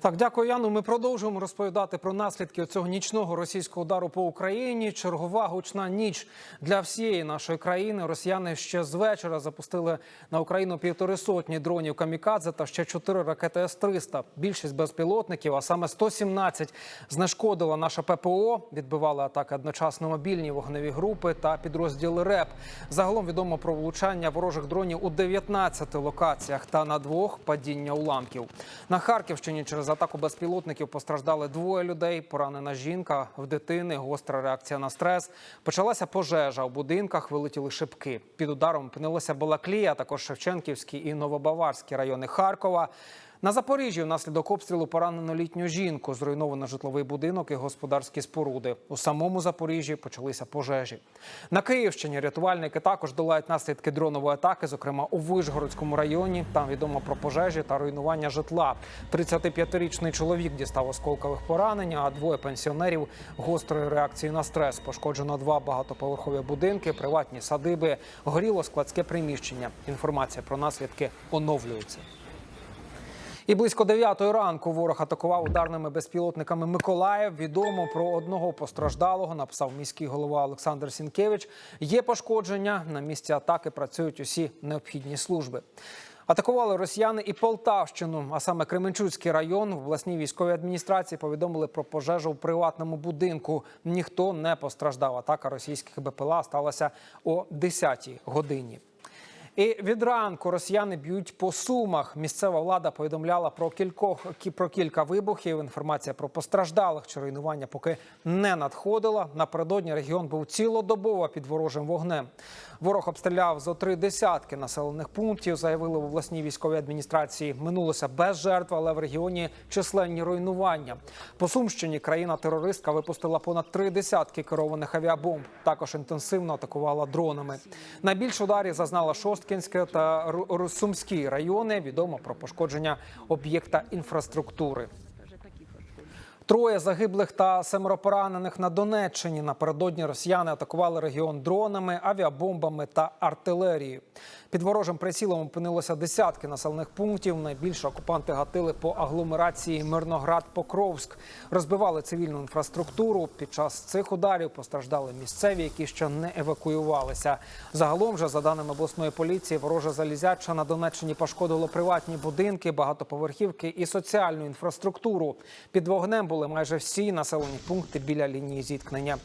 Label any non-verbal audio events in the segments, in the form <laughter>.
Так, дякую, Яну. Ми продовжуємо розповідати про наслідки цього нічного російського удару по Україні. Чергова гучна ніч для всієї нашої країни. Росіяни ще з вечора запустили на Україну півтори сотні дронів камікадзе та ще чотири ракети С-300. Більшість безпілотників, а саме 117 знешкодила наша ППО. Відбивали атаки одночасно мобільні вогневі групи та підрозділи РЕП. Загалом відомо про влучання ворожих дронів у 19 локаціях та на двох падіння уламків. На Харківщині через атаку безпілотників постраждали двоє людей. Поранена жінка в дитини, гостра реакція на стрес. Почалася пожежа у будинках, вилетіли шибки. Під ударом пнилася Балаклія, також Шевченківський і Новобаварський райони Харкова. На Запоріжжі внаслідок обстрілу поранено літню жінку, зруйновано житловий будинок і господарські споруди. У самому Запоріжжі почалися пожежі. На Київщині рятувальники також долають наслідки дронової атаки, зокрема у Вишгородському районі. Там відомо про пожежі та руйнування житла. 35-річний чоловік дістав осколкових поранень, а двоє пенсіонерів гострої реакції на стрес. Пошкоджено два багатоповерхові будинки, приватні садиби, горіло складське приміщення. Інформація про наслідки оновлюється. І близько 9 ранку ворог атакував ударними безпілотниками Миколаїв. Відомо про одного постраждалого. Написав міський голова Олександр Сінкевич. Є пошкодження. На місці атаки працюють усі необхідні служби. Атакували росіяни і Полтавщину, а саме Кременчуцький район. В обласній військовій адміністрації повідомили про пожежу в приватному будинку. Ніхто не постраждав. Атака російських БПЛА сталася о 10-й годині. І від ранку росіяни б'ють по сумах. Місцева влада повідомляла про кількох кі- про кілька вибухів. Інформація про постраждалих чи руйнування поки не надходила. Напередодні регіон був цілодобово під ворожим вогнем. Ворог обстріляв зо три десятки населених пунктів. Заявили в обласній військовій адміністрації. Минулося без жертв, але в регіоні численні руйнування. По Сумщині країна-терористка випустила понад три десятки керованих авіабомб. Також інтенсивно атакувала дронами. Найбільш ударів зазнала Шосткінське та Сумський райони. Відомо про пошкодження об'єкта інфраструктури. Троє загиблих та семеро поранених на Донеччині. Напередодні росіяни атакували регіон дронами, авіабомбами та артилерією. Під ворожим прицілом опинилося десятки населених пунктів. Найбільше окупанти гатили по агломерації Мирноград-Покровськ. Розбивали цивільну інфраструктуру. Під час цих ударів постраждали місцеві, які ще не евакуювалися. Загалом же, за даними обласної поліції, вороже залізяча на Донеччині пошкодило приватні будинки, багатоповерхівки і соціальну інфраструктуру. Під вогнем були майже всі населені пункти біля лінії зіткнення.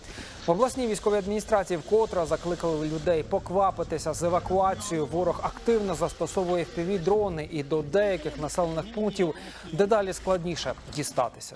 В обласній військовій адміністрації вкотре закликали людей поквапитися з евакуацією. Ворог активно застосовує fpv дрони і до деяких населених пунктів дедалі складніше дістатися.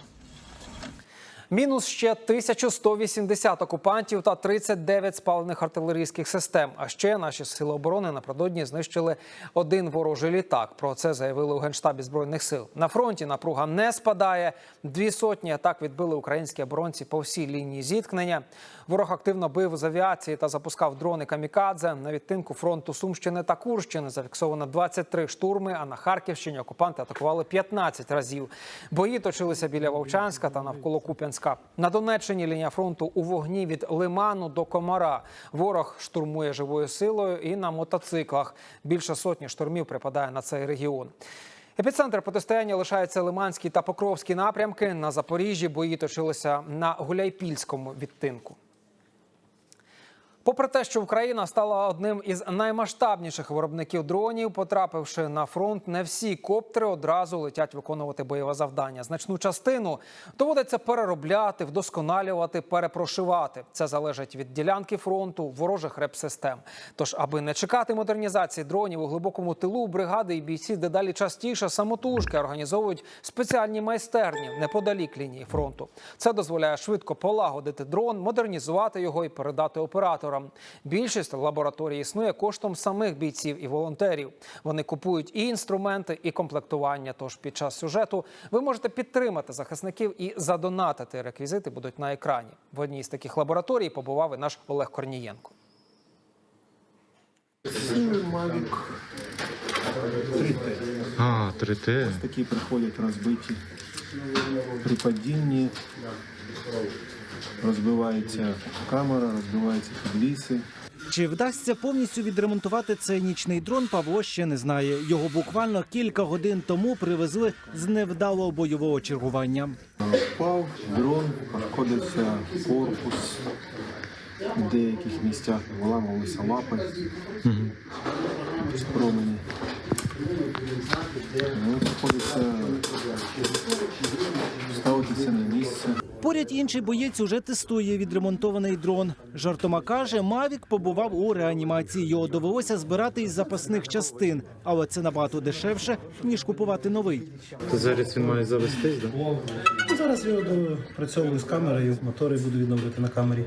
Мінус ще 1180 окупантів та 39 спалених артилерійських систем. А ще наші сили оборони напередодні знищили один ворожий літак. Про це заявили у генштабі збройних сил. На фронті напруга не спадає. Дві сотні атак відбили українські оборонці по всій лінії зіткнення. Ворог активно бив з авіації та запускав дрони камікадзе. На відтинку фронту Сумщини та Курщини зафіксовано 23 штурми. А на Харківщині окупанти атакували 15 разів. Бої точилися біля Вовчанська та навколо Куп'янська. На Донеччині лінія фронту у вогні від Лиману до Комара. Ворог штурмує живою силою і на мотоциклах. Більше сотні штурмів припадає на цей регіон. Епіцентр протистояння лишається Лиманський та Покровський напрямки. На Запоріжжі бої точилися на Гуляйпільському відтинку. Попри те, що Україна стала одним із наймасштабніших виробників дронів, потрапивши на фронт, не всі коптери одразу летять виконувати бойове завдання. Значну частину доводиться переробляти, вдосконалювати, перепрошивати. Це залежить від ділянки фронту, ворожих реп-систем. Тож, аби не чекати модернізації дронів у глибокому тилу, бригади і бійці дедалі частіше самотужки організовують спеціальні майстерні неподалік лінії фронту. Це дозволяє швидко полагодити дрон, модернізувати його і передати операторам. Більшість лабораторій існує коштом самих бійців і волонтерів. Вони купують і інструменти, і комплектування. Тож під час сюжету ви можете підтримати захисників і задонатити. Реквізити будуть на екрані. В одній з таких лабораторій побував і наш Олег Корнієнко. 3T. А, 3Т. Такі приходять розбиті при падінні. Розбивається камера, розбиваються підвіси. Чи вдасться повністю відремонтувати цей нічний дрон, Павло ще не знає. Його буквально кілька годин тому привезли з невдалого бойового чергування. Впав дрон, пошкодився корпус. В деяких місцях виламувалися лапи з промені. Ну, приходиться ставитися на місце. Поряд інший боєць уже тестує відремонтований дрон. Жартома каже, Мавік побував у реанімації. Його довелося збирати із запасних частин, але це набагато дешевше ніж купувати новий. То зараз він має завестись, да? Ну, Зараз я допрацьовую з камерою, мотори буду відновлювати на камері.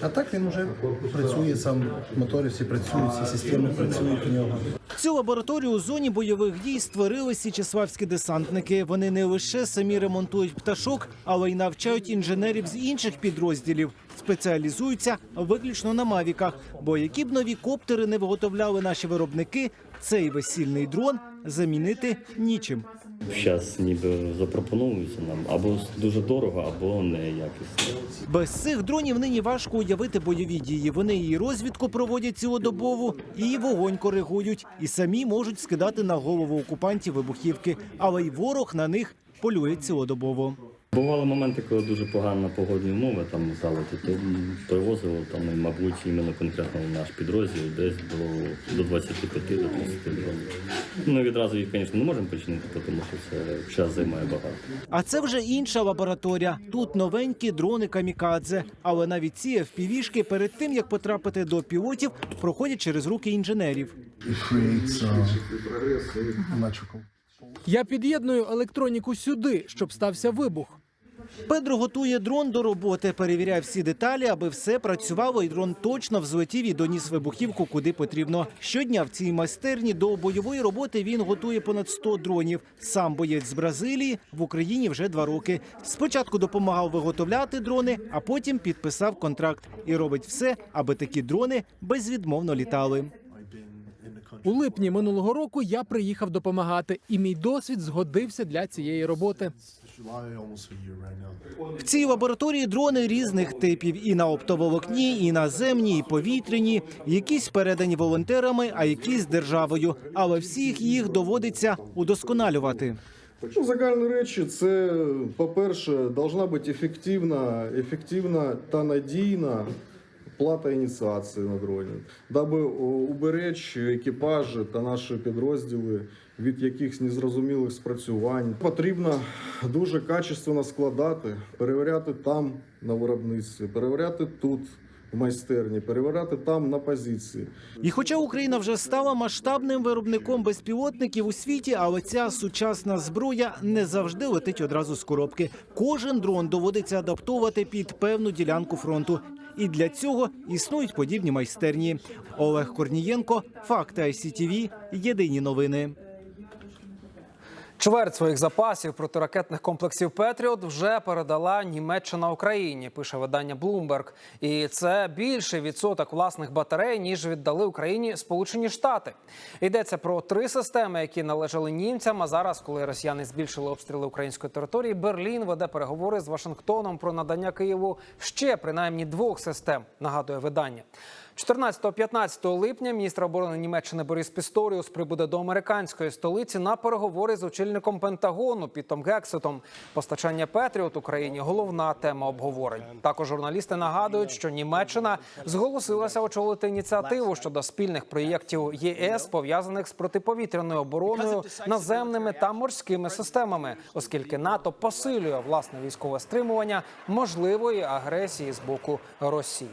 А так він вже працює, сам мотори всі працюють, всі системи працюють у нього. Цю лабораторію у зоні бойових дій створили січеславські десантники. Вони не лише самі ремонтують пташок, але й навчають інженерів з інших підрозділів. Спеціалізуються виключно на мавіках. Бо які б нові коптери не виготовляли наші виробники, цей весільний дрон замінити нічим. Зараз ніби запропонуються нам або дуже дорого, або неякісно. Без цих дронів нині важко уявити бойові дії. Вони і розвідку проводять цілодобово, і вогонь коригують, і самі можуть скидати на голову окупантів вибухівки, але й ворог на них полює цілодобово. Бували моменти, коли дуже погано погодні умови там залеті, то м, привозило там, мабуть, іменно конкретно в наш підрозділ десь до, до 25 до 30 дронів. Ми відразу їх, звісно, не можемо починити, тому що це час займає багато. А це вже інша лабораторія. Тут новенькі дрони камікадзе. Але навіть ці FPV-шки перед тим як потрапити до пілотів, проходять через руки інженерів. Я під'єдную електроніку сюди, щоб стався вибух. Педро готує дрон до роботи, перевіряє всі деталі, аби все працювало, і дрон точно взлетів і доніс вибухівку куди потрібно. Щодня в цій майстерні до бойової роботи він готує понад 100 дронів. Сам боєць з Бразилії в Україні вже два роки. Спочатку допомагав виготовляти дрони, а потім підписав контракт і робить все, аби такі дрони безвідмовно літали. У липні минулого року я приїхав допомагати, і мій досвід згодився для цієї роботи. В цій лабораторії дрони різних типів і на оптоволокні, і наземні, і повітряні. Якісь передані волонтерами, а якісь державою. Але всіх їх доводиться удосконалювати. Ну, загальні речі, це, по-перше, должна бути ефективна, ефективна та надійна плата ініціації на дроні, даби о, уберечь екіпажі та наші підрозділи від якихось незрозумілих спрацювань. Потрібно дуже качественно складати, перевіряти там на виробництві, перевіряти тут. В майстерні перевіряти там на позиції. І хоча Україна вже стала масштабним виробником безпілотників у світі, але ця сучасна зброя не завжди летить одразу з коробки. Кожен дрон доводиться адаптовувати під певну ділянку фронту. І для цього існують подібні майстерні. Олег Корнієнко, факти ICTV, єдині новини. Чверть своїх запасів протиракетних комплексів Петріот вже передала Німеччина Україні. Пише видання Bloomberg. І це більший відсоток власних батарей ніж віддали Україні Сполучені Штати. Йдеться про три системи, які належали німцям. А зараз, коли росіяни збільшили обстріли української території, Берлін веде переговори з Вашингтоном про надання Києву ще принаймні двох систем. Нагадує видання. 14-15 липня міністр оборони Німеччини Борис Пісторіус прибуде до американської столиці на переговори з очільником Пентагону Пітом Гексетом. Постачання Петріот Україні головна тема обговорень. Також журналісти нагадують, що Німеччина зголосилася очолити ініціативу щодо спільних проєктів ЄС пов'язаних з протиповітряною обороною, наземними та морськими системами, оскільки НАТО посилює власне військове стримування можливої агресії з боку Росії.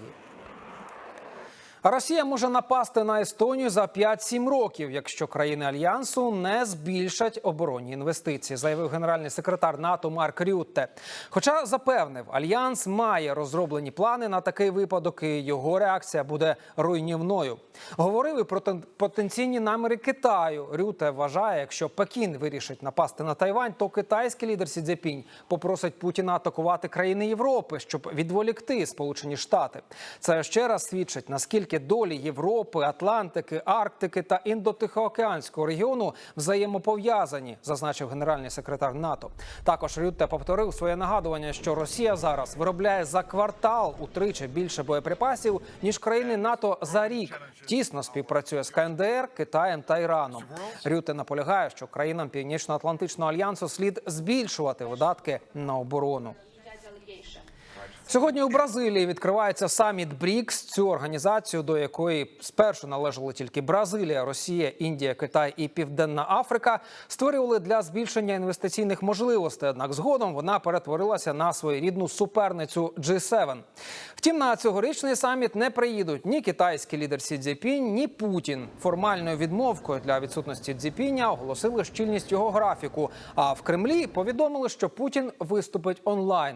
Росія може напасти на Естонію за 5-7 років, якщо країни альянсу не збільшать оборонні інвестиції, заявив генеральний секретар НАТО Марк Рютте. Хоча запевнив, альянс має розроблені плани на такий випадок, і його реакція буде руйнівною. Говорив і про тен- потенційні наміри Китаю. Рюте вважає, якщо Пекін вирішить напасти на Тайвань, то китайський лідер Сі Цзепінь попросить Путіна атакувати країни Європи, щоб відволікти Сполучені Штати. Це ще раз свідчить наскільки наскільки долі Європи, Атлантики, Арктики та індотихоокеанського регіону взаємопов'язані, зазначив генеральний секретар НАТО. Також Рютте повторив своє нагадування, що Росія зараз виробляє за квартал утричі більше боєприпасів ніж країни НАТО за рік. Тісно співпрацює з КНДР, Китаєм та Іраном. Рюте наполягає, що країнам Північно-Атлантичного альянсу слід збільшувати видатки на оборону. Сьогодні у Бразилії відкривається саміт БРІКС. Цю організацію, до якої спершу належали тільки Бразилія, Росія, Індія, Китай і Південна Африка, створювали для збільшення інвестиційних можливостей. Однак згодом вона перетворилася на своєрідну суперницю G7. Втім, на цьогорічний саміт не приїдуть ні китайський лідер Сі Цзіпінь, ні Путін. Формальною відмовкою для відсутності Цзіпіня оголосили щільність його графіку. А в Кремлі повідомили, що Путін виступить онлайн.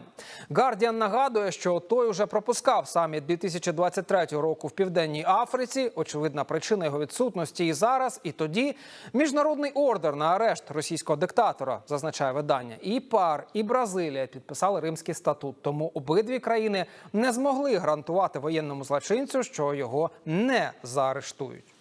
Гардіан нагадує, що той уже пропускав саміт 2023 року в південній Африці. Очевидна причина його відсутності і зараз, і тоді міжнародний ордер на арешт російського диктатора, зазначає видання. І ПАР, і Бразилія підписали Римський статут. Тому обидві країни не змогли гарантувати воєнному злочинцю, що його не заарештують.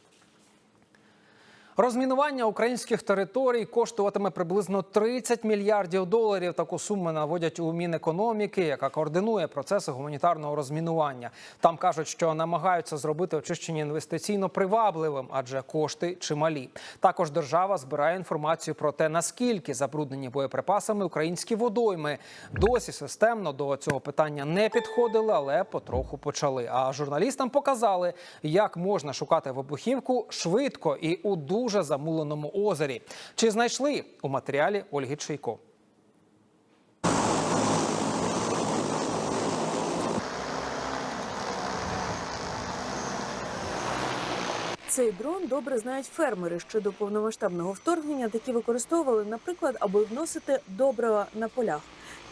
Розмінування українських територій коштуватиме приблизно 30 мільярдів доларів. Таку суму наводять у Мінекономіки, яка координує процеси гуманітарного розмінування. Там кажуть, що намагаються зробити очищення інвестиційно привабливим, адже кошти чималі. Також держава збирає інформацію про те, наскільки забруднені боєприпасами українські водойми. Досі системно до цього питання не підходили, але потроху почали. А журналістам показали, як можна шукати вибухівку швидко і у дуже замуленому озері. Чи знайшли у матеріалі Ольги Чайко? Цей дрон добре знають фермери. Ще до повномасштабного вторгнення такі використовували, наприклад, аби вносити добрива на полях.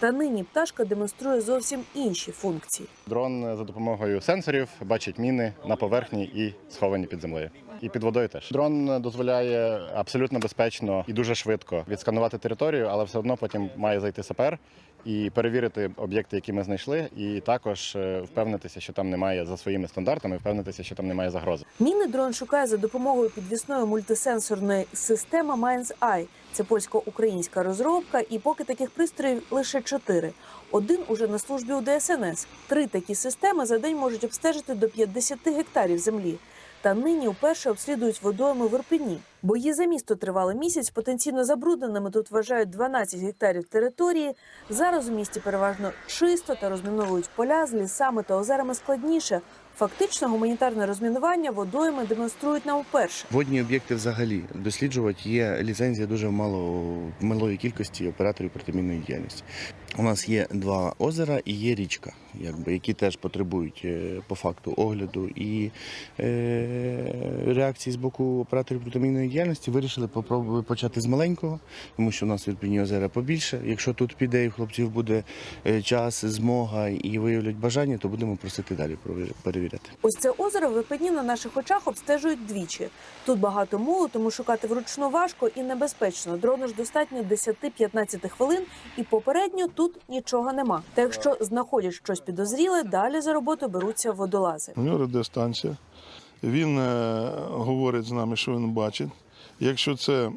Та нині пташка демонструє зовсім інші функції. Дрон за допомогою сенсорів бачить міни на поверхні і сховані під землею. І під водою теж дрон дозволяє абсолютно безпечно і дуже швидко відсканувати територію, але все одно потім має зайти сапер і перевірити об'єкти, які ми знайшли, і також е, впевнитися, що там немає за своїми стандартами, впевнитися, що там немає загрози. Міни дрон шукає за допомогою підвісної мультисенсорної системи Minds Eye. Це польсько-українська розробка, і поки таких пристроїв лише чотири. Один уже на службі у ДСНС. Три такі системи за день можуть обстежити до 50 гектарів землі. Та нині вперше обслідують водойми в Ірпені. Бої за місто тривали місяць. Потенційно забрудненими тут вважають 12 гектарів території. Зараз у місті переважно чисто та розміновують поля з лісами та озерами складніше. Фактично, гуманітарне розмінування водойми демонструють нам вперше. Водні об'єкти взагалі досліджувати є ліцензія дуже мало малої кількості операторів протимінної діяльності. У нас є два озера і є річка, якби які теж потребують е, по факту огляду і е, реакції з боку операторів протимінної діяльності. Вирішили попробувати почати з маленького, тому що у нас в Ірпіні озера побільше. Якщо тут піде і хлопців буде е, час, змога і виявлять бажання, то будемо просити далі перевіряти. Ось це озеро в Ірпені на наших очах обстежують двічі. Тут багато мулу, тому шукати вручну важко і небезпечно. Дрону ж достатньо 10-15 хвилин, і попередньо тут нічого нема. Та якщо знаходять щось підозріле, далі за роботу беруться водолази. У нього радіостанція. Він е, говорить з нами, що він бачить. Якщо це е,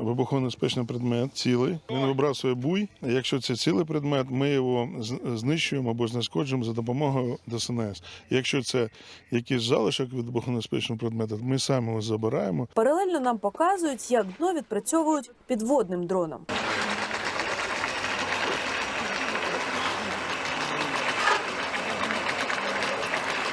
вибухонебезпечний предмет цілий, він вибрасує буй. Якщо це цілий предмет, ми його знищуємо або знешкоджуємо за допомогою ДСНС. Якщо це якийсь залишок від вибухонебезпечного предмету, ми самі його забираємо. Паралельно нам показують, як дно відпрацьовують підводним дроном.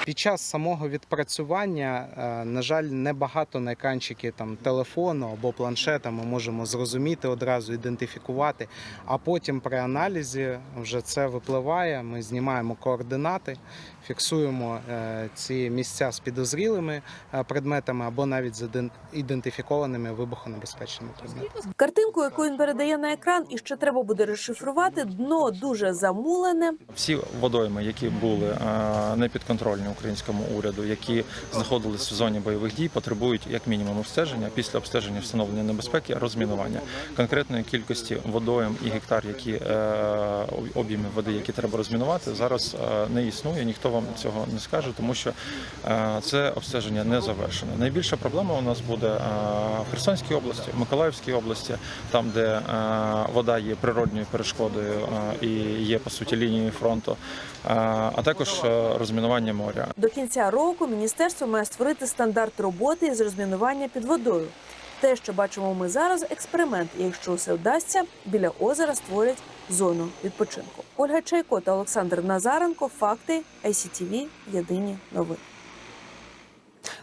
Під час самого відпрацювання, е, на жаль, небагато на екранчики там телефону або планшета ми можемо зрозуміти одразу, ідентифікувати. А потім при аналізі вже це випливає. Ми знімаємо координати, фіксуємо е, ці місця з підозрілими е, предметами або навіть з іден- ідентифікованими вибухонебезпечними предметами. Картинку, яку він передає на екран, і ще треба буде розшифрувати. Дно дуже замулене. Всі водойми, які були е, непідконтрольні українському уряду, які знаходились в зоні бойових дій, потребують як мінімум обстеження. Після обстеження встановлення небезпеки, розмінування конкретної кількості водойм і гектар, які об'єми води, які треба розмінувати, зараз не існує. Ніхто вам цього не скаже, тому що е, це обстеження не завершено. Найбільша проблема у нас буде е, в Херсонській області, в Миколаївській області, там, де е, вода є природньою перешкодою і є по суті лінією фронту, а також розмінування моря. До кінця року міністерство має створити стандарт роботи із розмінування під водою. Те, що бачимо ми зараз, експеримент. І якщо все вдасться, біля озера створять зону відпочинку. Ольга Чайко та Олександр Назаренко. Факти ICTV. Єдині новини.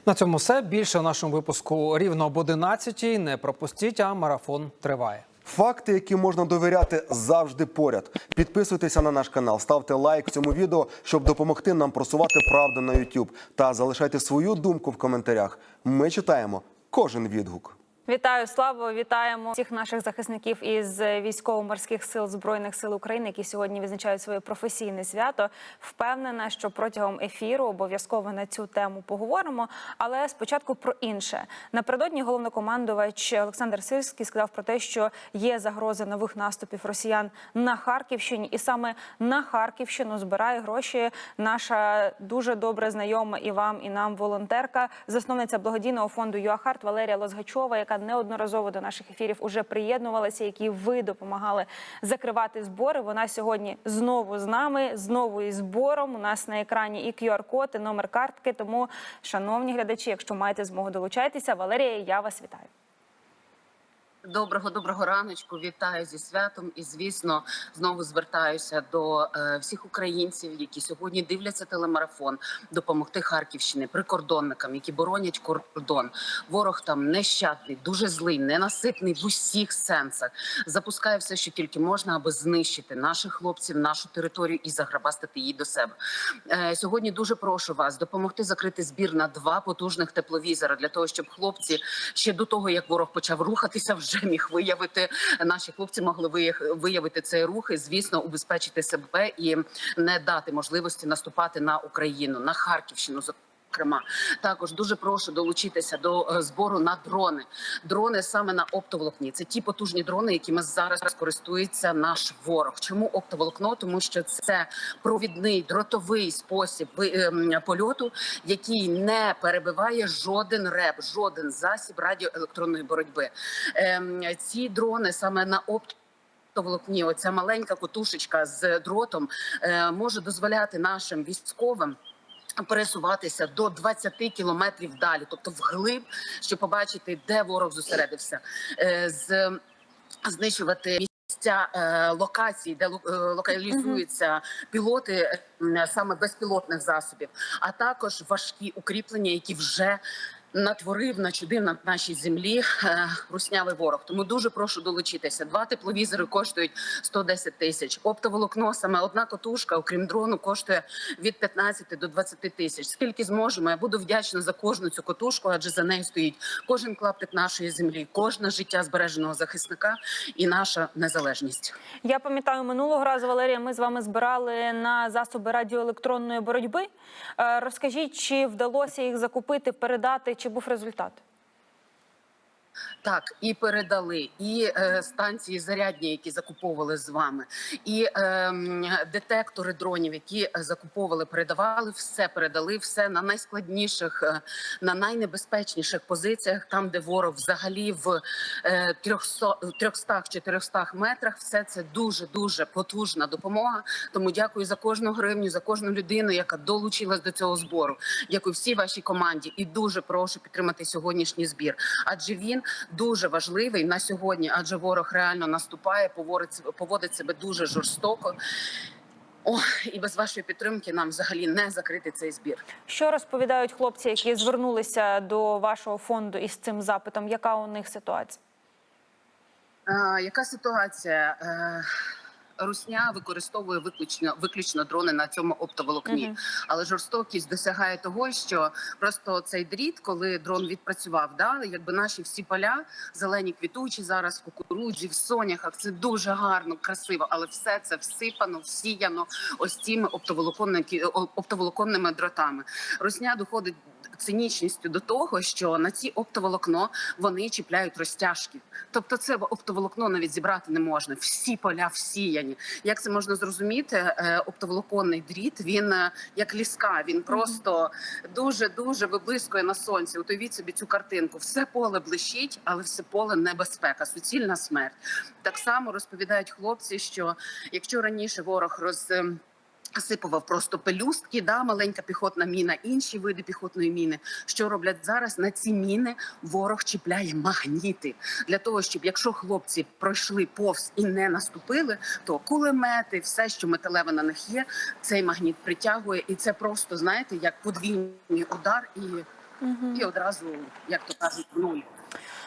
На цьому все. Більше в нашому випуску рівно об 11 Не пропустіть, а марафон триває. Факти, які можна довіряти, завжди поряд. Підписуйтеся на наш канал, ставте лайк цьому відео, щоб допомогти нам просувати правду на YouTube. Та залишайте свою думку в коментарях. Ми читаємо кожен відгук. Вітаю, славу! Вітаємо всіх наших захисників із військово-морських сил збройних сил України, які сьогодні відзначають своє професійне свято. Впевнена, що протягом ефіру обов'язково на цю тему поговоримо. Але спочатку про інше. Напередодні головнокомандувач Олександр Сирський сказав про те, що є загроза нових наступів росіян на Харківщині, і саме на Харківщину збирає гроші наша дуже добре знайома і вам, і нам волонтерка, засновниця благодійного фонду ЮАХАРТ Валерія Лозгачова, яка неодноразово до наших ефірів уже приєднувалася, які ви допомагали закривати збори. Вона сьогодні знову з нами, знову із збором. У нас на екрані і QR-код, і номер картки. Тому, шановні глядачі, якщо маєте змогу долучайтеся, Валерія, я вас вітаю. Доброго доброго раночку. Вітаю зі святом. І звісно, знову звертаюся до е, всіх українців, які сьогодні дивляться телемарафон, допомогти Харківщині, прикордонникам, які боронять кордон. Ворог там нещадний, дуже злий, ненаситний в усіх сенсах. Запускає все, що тільки можна, аби знищити наших хлопців, нашу територію і заграбастити її до себе. Е, сьогодні дуже прошу вас допомогти закрити збір на два потужних тепловізора для того, щоб хлопці ще до того, як ворог почав рухатися, вже міг виявити наші хлопці могли виявити цей рух і звісно убезпечити себе і не дати можливості наступати на Україну на Харківщину. Зокрема, також дуже прошу долучитися до е, збору на дрони. Дрони саме на оптоволокні. Це ті потужні дрони, якими зараз користується наш ворог. Чому оптоволокно? Тому що це провідний дротовий спосіб ем, польоту, який не перебиває жоден реп, жоден засіб радіоелектронної боротьби. Ем, Ці дрони саме на опт. Волокні, оця маленька котушечка з дротом е, може дозволяти нашим військовим пересуватися до 20 кілометрів далі, тобто вглиб, щоб побачити, де ворог зосередився, е, з знищувати місця локації, де е, локалізуються пілоти е, саме безпілотних засобів, а також важкі укріплення, які вже Натворив, начудив на нашій землі е, руснявий ворог. Тому дуже прошу долучитися. Два тепловізори коштують 110 тисяч. Оптоволокно саме одна котушка, окрім дрону, коштує від 15 до 20 тисяч. Скільки зможемо, я буду вдячна за кожну цю котушку, адже за нею стоїть кожен клаптик нашої землі, кожне життя збереженого захисника і наша незалежність. Я пам'ятаю минулого разу, Валерія. Ми з вами збирали на засоби радіоелектронної боротьби. Е, Розкажіть, чи вдалося їх закупити, передати, чи був результат? Так, і передали, і е, станції зарядні, які закуповували з вами, і е, детектори дронів, які е, закуповували, передавали, все передали, все на найскладніших, е, на найнебезпечніших позиціях, там, де ворог взагалі в е, 300 300-400 метрах. Все це дуже дуже потужна допомога. Тому дякую за кожну гривню, за кожну людину, яка долучилась до цього збору. Дякую всій вашій команді і дуже прошу підтримати сьогоднішній збір, адже він дуже важливий на сьогодні, адже ворог реально наступає, поводить, поводить себе дуже жорстоко. О, і без вашої підтримки нам взагалі не закрити цей збір. Що розповідають хлопці, які звернулися до вашого фонду із цим запитом? Яка у них ситуація? Е, яка ситуація? Е, Русня використовує виключно виключно дрони на цьому оптоволокні. Мгм. Але жорстокість досягає того, що просто цей дріт, коли дрон відпрацював, да, якби наші всі поля зелені квітучі зараз в кукурудзі, в соняхах. Це дуже гарно, красиво, але все це всипано, всіяно ось цими оптоволоконними, оптоволоконними дротами. Русня доходить цинічністю до того, що на ці оптоволокно вони чіпляють розтяжки. Тобто, це оптоволокно навіть зібрати не можна. Всі поля всіяні. Як це можна зрозуміти? Е, Оптоволоконний дріт він е, як ліска. Він просто дуже дуже виблискує на сонці. Уявіть собі цю картинку. Все поле блищить, але все поле небезпека, суцільна смерть. Так само розповідають хлопці, що якщо раніше ворог роз ем, Сипував просто пелюстки, да, маленька піхотна міна, інші види піхотної міни. Що роблять зараз? На ці міни ворог чіпляє магніти для того, щоб якщо хлопці пройшли повз і не наступили, то кулемети, все, що металеве на них є, цей магніт притягує, і це просто знаєте, як подвійний удар, і, і одразу, як то кажуть, нуль.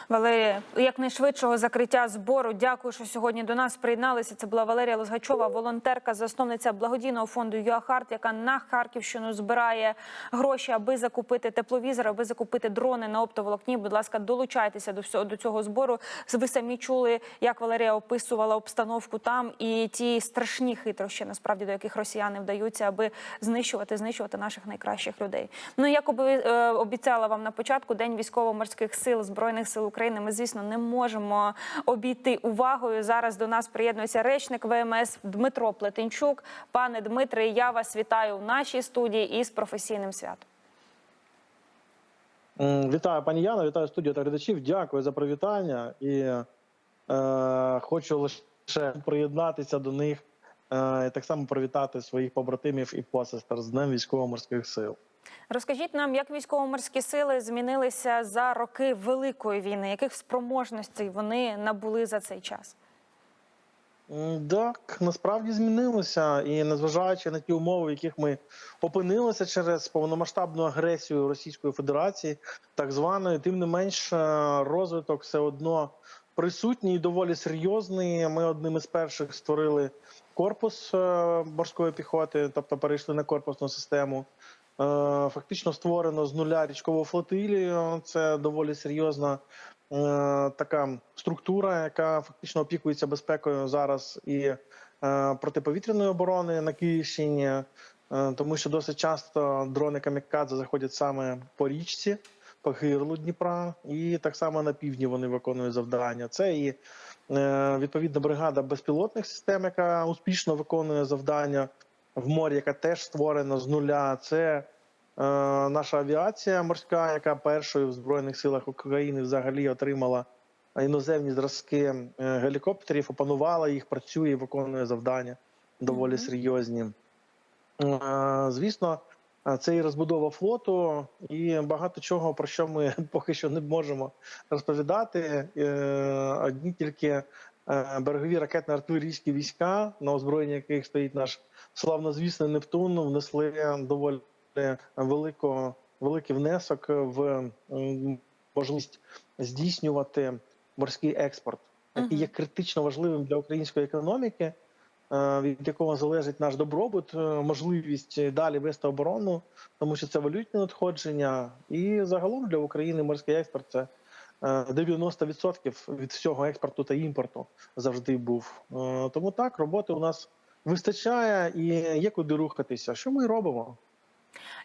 Валерія, якнайшвидшого закриття збору. Дякую, що сьогодні до нас приєдналися. Це була Валерія Лозгачова, волонтерка, засновниця благодійного фонду ЮАХАРТ, яка на Харківщину збирає гроші, аби закупити тепловізор, аби закупити дрони на оптоволокні. Будь ласка, долучайтеся до всього до цього збору. Ви самі чули, як Валерія описувала обстановку там і ті страшні хитрощі, насправді до яких росіяни вдаються, аби знищувати, знищувати наших найкращих людей. Ну як е, обіцяла вам на початку, день військово-морських сил збройних сил України. Ми, звісно, не можемо обійти увагою. Зараз до нас приєднується речник ВМС Дмитро Плетенчук. Пане Дмитре, я вас вітаю в нашій студії із професійним святом. Вітаю, пані Яна, вітаю студію та глядачів. Дякую за привітання і е, хочу лише приєднатися до них е, і так само привітати своїх побратимів і посестер з Днем військово-морських сил. Розкажіть нам, як військово-морські сили змінилися за роки Великої війни, яких спроможностей вони набули за цей час? Так, насправді змінилося, і незважаючи на ті умови, в яких ми опинилися через повномасштабну агресію Російської Федерації, так званої, тим не менш, е, розвиток все одно присутній і доволі серйозний. Ми одним із перших створили корпус е, морської піхоти, тобто перейшли на корпусну систему. Е, Фактично створено з нуля річкову флотилію. Це доволі серйозна е, така структура, яка фактично опікується безпекою зараз і е, протиповітряної оборони на Київщині, тому що досить часто дрони камікадзе заходять саме по річці, по гирлу Дніпра, і так само на півдні вони виконують завдання. Це і відповідна бригада безпілотних систем, яка успішно виконує завдання в морі, яка теж створена з нуля. Це е, наша авіація морська, яка першою в Збройних силах України взагалі отримала іноземні зразки е, гелікоптерів, опанувала їх, працює і виконує завдання доволі серйозні. Е, Звісно, це і розбудова флоту, і багато чого про що ми <laughs> поки що не можемо розповідати. Одні тільки берегові ракетно-артилерійські війська, на озброєнні яких стоїть наш славнозвісний Нептун, внесли доволі велико, великий внесок в можливість здійснювати морський експорт, який є критично важливим для української економіки, е, від якого залежить наш добробут, е, можливість далі вести оборону, тому що це валютні надходження, і загалом для України морський експорт це е, 90% від всього експорту та імпорту завжди був. Е, Тому так, роботи у нас вистачає і є куди рухатися. Що ми робимо?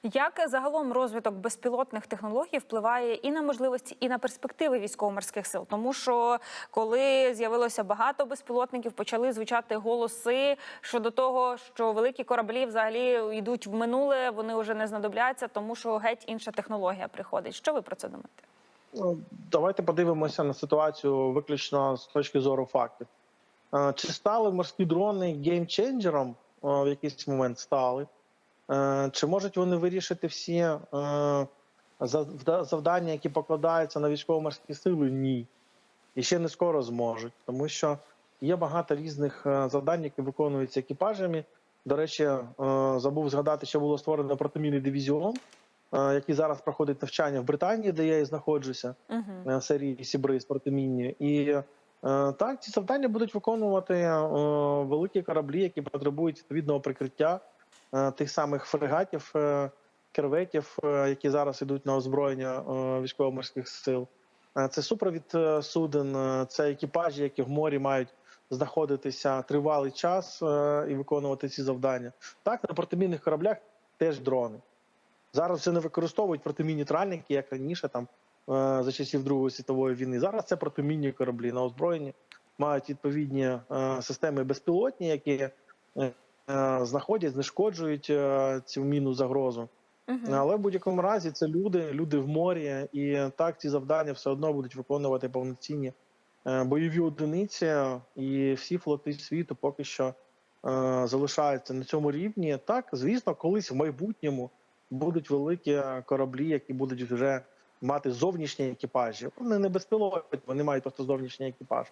Як загалом розвиток безпілотних технологій впливає і на можливості, і на перспективи військово-морських сил? Тому що коли з'явилося багато безпілотників, почали звучати голоси щодо того, що великі кораблі взагалі йдуть в минуле, вони вже не знадобляться, тому що геть інша технологія приходить. Що ви про це думаєте? Ну, Давайте подивимося на ситуацію виключно з точки зору фактів. Е, Чи стали морські дрони геймченджером е, в якийсь момент стали? Е, Чи можуть вони вирішити всі завдання, які покладаються на військово-морські сили? Ні. І ще не скоро зможуть, тому що є багато різних завдань, які виконуються екіпажами. До речі, забув згадати, що було створено протимінний дивізіон, який зараз проходить навчання в Британії, де я і знаходжуся е, серії Сібриз протимінні. І Е, Так, ці завдання будуть виконувати е, великі кораблі, які потребують відповідного прикриття е, тих самих фрегатів, е, керветів, е, які зараз йдуть на озброєння е, військово-морських сил. Е, Це супровід е, суден, е, це екіпажі, які в морі мають знаходитися тривалий час е, і виконувати ці завдання. Так, на протимінних кораблях теж дрони. Зараз вже не використовують протимінні тральники, як раніше, там е, за часів Другої світової війни. Зараз це протимінні кораблі на озброєнні, мають відповідні е, системи безпілотні, які е, знаходять, знешкоджують цю міну загрозу. Але в будь-якому разі це люди, люди в морі, і так ці завдання все одно будуть виконувати повноцінні бойові одиниці, і всі флоти світу поки що залишаються на цьому рівні. Так, звісно, колись в майбутньому будуть великі кораблі, які будуть вже мати зовнішні екіпажі. Вони не безпілотні, вони мають просто зовнішній екіпаж.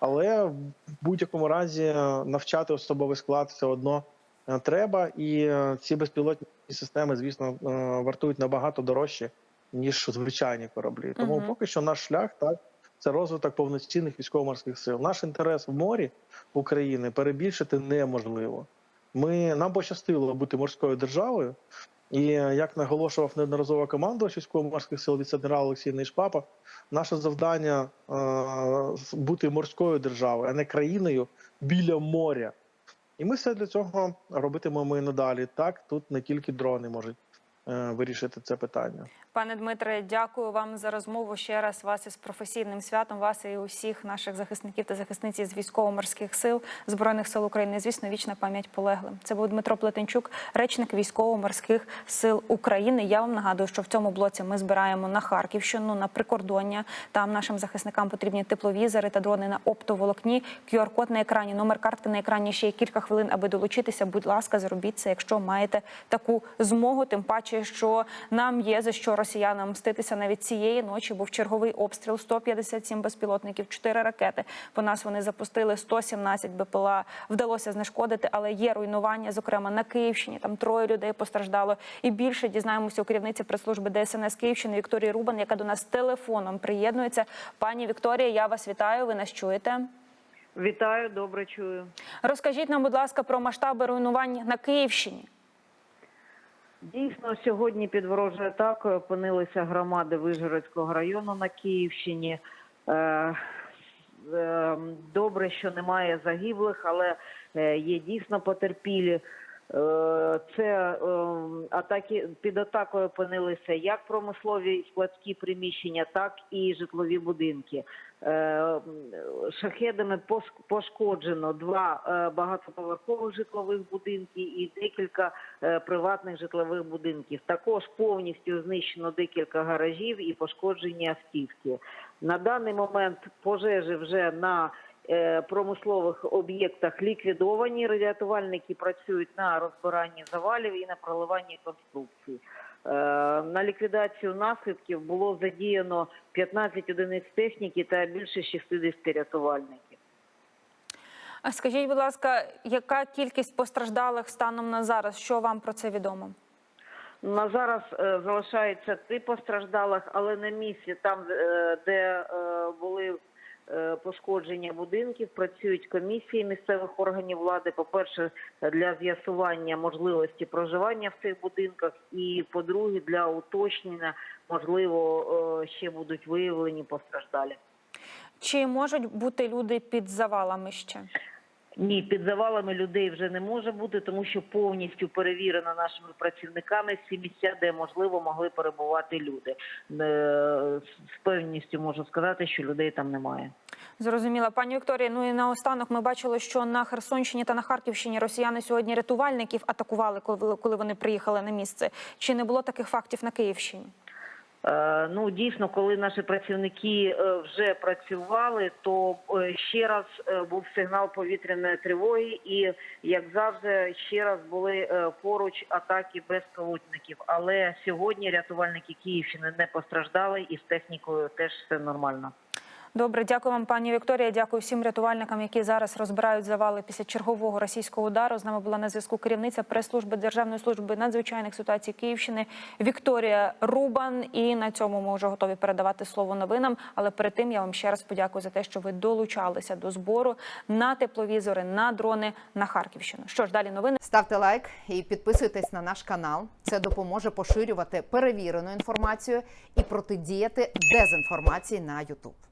Але в будь-якому разі навчати особовий склад все одно е, треба, і е, ці безпілотні системи, звісно, е, вартують набагато дорожче, ніж звичайні кораблі. Тому Мгм. поки що наш шлях так це розвиток повноцінних військово-морських сил. Наш інтерес в морі України перебільшити неможливо. Ми нам пощастило бути морською державою, і як наголошував неодноразово командувач військово-морських сил віце-адмірал Олексій Нейшпапа, наше завдання е, бути морською державою, а не країною біля моря. І ми все для цього робитимемо і надалі. Так, тут не тільки дрони можуть вирішити це питання. Пане Дмитре, дякую вам за розмову. Ще раз вас із професійним святом, вас і усіх наших захисників та захисниць з військово-морських сил збройних сил України. Звісно, вічна пам'ять полеглим. Це був Дмитро Плетенчук, речник військово-морських сил України. Я вам нагадую, що в цьому блоці ми збираємо на Харківщину, на прикордоння. Там нашим захисникам потрібні тепловізори та дрони на оптоволокні. QR-код на екрані, номер карти на екрані. Ще кілька хвилин, аби долучитися. Будь ласка, зробіть це, якщо маєте таку змогу. Тим паче, що нам є за що росіянам мститися навіть цієї ночі. Був черговий обстріл, 157 безпілотників, 4 ракети. По нас вони запустили 117 БПЛА. Вдалося знешкодити, але є руйнування. Зокрема, на Київщині там троє людей постраждало. І більше дізнаємося у керівниці прес-служби ДСНС Київщини Вікторії Рубан, яка до нас телефоном приєднується. Пані Вікторія, я вас вітаю. Ви нас чуєте? Вітаю, добре чую. Розкажіть нам, будь ласка, про масштаби руйнувань на Київщині. Дійсно, сьогодні під ворожою атакою опинилися громади Вижгородського району на Київщині. Е, е, Добре, що немає загиблих, але е, є дійсно потерпілі. Е, Це е, атаки під атакою опинилися як промислові складські приміщення, так і житлові будинки. Е, Шахедами пошкоджено два багатоповерхових житлових будинки і декілька приватних житлових будинків. Також повністю знищено декілька гаражів і пошкоджені автівки. На даний момент пожежі вже на промислових об'єктах ліквідовані. Рятувальники працюють на розбиранні завалів і на проливанні конструкцій. Е, На ліквідацію наслідків було задіяно 15 одиниць техніки та більше 60 рятувальників. А скажіть, будь ласка, яка кількість постраждалих станом на зараз? Що вам про це відомо? На зараз е, залишається три постраждалих, але на місці, там е, де е, були е, пошкодження будинків, працюють комісії місцевих органів влади. По-перше, для з'ясування можливості проживання в цих будинках, і по-друге, для уточнення можливо е, ще будуть виявлені постраждалі. Чи можуть бути люди під завалами ще? Ні, під завалами людей вже не може бути, тому що повністю перевірено нашими працівниками всі місця, де можливо могли перебувати люди. Е, З певністю можу сказати, що людей там немає. Зрозуміла, пані Вікторія. Ну і наостанок ми бачили, що на Херсонщині та на Харківщині росіяни сьогодні рятувальників атакували, коли вони приїхали на місце. Чи не було таких фактів на Київщині? Е, Ну дійсно, коли наші працівники е, вже працювали, то е, ще раз був сигнал повітряної тривоги, і як завжди, ще раз були поруч атаки безпілотників. Але сьогодні рятувальники Київщини не постраждали, і з технікою теж все нормально. Добре, дякую вам, пані Вікторія. Дякую всім рятувальникам, які зараз розбирають завали після чергового російського удару. З нами була на зв'язку керівниця прес-служби Державної служби надзвичайних ситуацій Київщини Вікторія Рубан. І на цьому ми вже готові передавати слово новинам. Але перед тим я вам ще раз подякую за те, що ви долучалися до збору на тепловізори, на дрони на Харківщину. Що ж, далі новини. Ставте лайк і підписуйтесь на наш канал. Це допоможе поширювати перевірену інформацію і протидіяти дезінформації на YouTube.